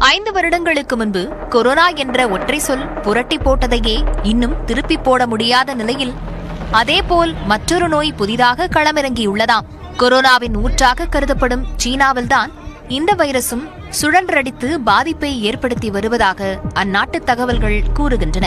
ஐந்து வருடங்களுக்கு முன்பு கொரோனா என்ற ஒற்றை சொல் புரட்டி போட்டதையே இன்னும் திருப்பி போட முடியாத நிலையில் அதேபோல் மற்றொரு நோய் புதிதாக களமிறங்கியுள்ளதாம். கொரோனாவின் ஊற்றாக கருதப்படும் சீனாவில்தான் இந்த வைரசும் சுழன்றடித்து பாதிப்பை ஏற்படுத்தி வருவதாக அந்நாட்டு தகவல்கள் கூறுகின்றன.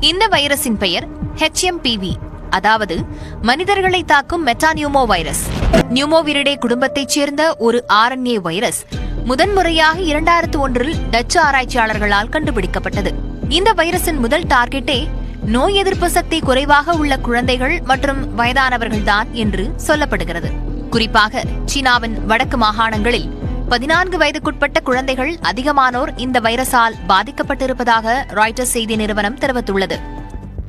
இந்த வைரஸின் பெயர் HMPV அதாவது மனிதர்களை தாக்கும் மெட்டானியூமோ வைரஸ் நியூமோவிரிடே குடும்பத்தைச் சேர்ந்த ஒரு ஆர்என்ஏ வைரஸ் முதன்முறையாக இரண்டாயிரத்து ஒன்றில் டச்சு ஆராய்ச்சியாளர்களால் கண்டுபிடிக்கப்பட்டது. இந்த வைரஸின் முதல் டார்கெட்டே நோய் எதிர்ப்பு சக்தி குறைவாக உள்ள குழந்தைகள் மற்றும் வயதானவர்கள்தான் என்று சொல்லப்படுகிறது. குறிப்பாக சீனாவின் வடக்கு மாகாணங்களில் பதினான்கு வயதுக்குட்பட்ட குழந்தைகள் அதிகமானோர் இந்த வைரஸால் பாதிக்கப்பட்டிருப்பதாக ராய்டர்ஸ் செய்தி நிறுவனம் தெரிவித்துள்ளது.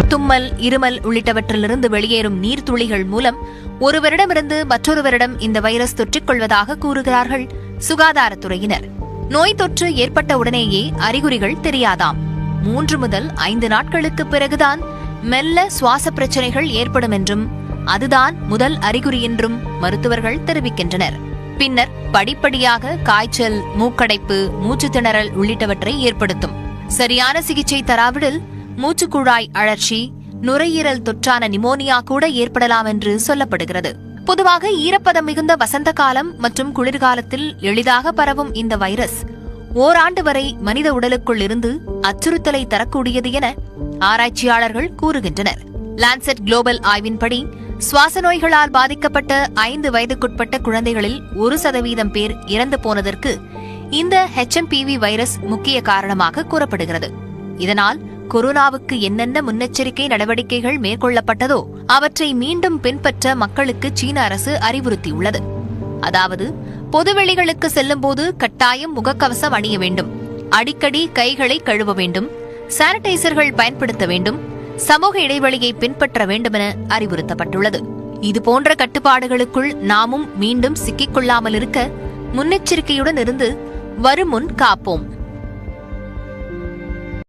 தும்மல் இருமல் உள்ளிட்டவற்றிலிருந்து வெளியேறும் நீர்த்துளிகள் மூலம் ஒருவரிடமிருந்து மற்றொருவரிடம் இந்த வைரஸ் தொற்றிக் கொள்வதாக கூறுகிறார்கள் சுகாதாரத்துறையினர் நோய் தொற்று ஏற்பட்ட உடனேயே அறிகுறிகள் தெரியாதாம். மூன்று முதல் ஐந்து நாட்களுக்கு பிறகுதான் மெல்ல சுவாச பிரச்சனைகள் ஏற்படும் என்றும் அதுதான் முதல் அறிகுறி என்றும் மருத்துவர்கள் தெரிவிக்கின்றனர். பின்னர் படிப்படியாக காய்ச்சல் மூக்கடைப்பு மூச்சு திணறல் உள்ளிட்டவற்றை ஏற்படுத்தும். சரியான சிகிச்சை தராவிடில் மூச்சுக்குழாய் அழற்சி நுரையீரல் தொற்றான நிமோனியா கூட ஏற்படலாம் என்று சொல்லப்படுகிறது. பொதுவாக ஈரப்பதம் மிகுந்த வசந்த காலம் மற்றும் குளிர்காலத்தில் எளிதாக பரவும் இந்த வைரஸ் ஓராண்டு வரை மனித உடலுக்குள் இருந்து அச்சுறுத்தலை தரக்கூடியது என ஆராய்ச்சியாளர்கள் கூறுகின்றனர். லான்செட் குளோபல் ஆய்வின்படி சுவாச நோய்களால் பாதிக்கப்பட்ட ஐந்து வயதுக்குட்பட்ட குழந்தைகளில் ஒரு சதவீதம் பேர் இறந்து போனதற்கு இந்த ஹெச்எம்பிவி வைரஸ் முக்கிய காரணமாக கூறப்படுகிறது. இதனால் கொரோனாவுக்கு என்னென்ன முன்னெச்சரிக்கை நடவடிக்கைகள் மேற்கொள்ளப்பட்டதோ அவற்றை மீண்டும் பின்பற்ற மக்களுக்கு சீன அரசு அறிவுறுத்தியுள்ளது. அதாவது பொதுவெளிகளுக்கு செல்லும்போது கட்டாயம் முகக்கவசம் அணிய வேண்டும் அடிக்கடி கைகளை கழுவ வேண்டும் சானிடைசர்கள் பயன்படுத்த வேண்டும் சமூக இடைவெளியை பின்பற்ற வேண்டுமென அறிவுறுத்தப்பட்டுள்ளது. இதுபோன்ற கட்டுப்பாடுகளுக்குள் நாமும் மீண்டும் சிக்கிக்கொள்ளாமல் இருக்க முன்னெச்சரிக்கையுடன் இருந்து வருமுன் காப்போம்.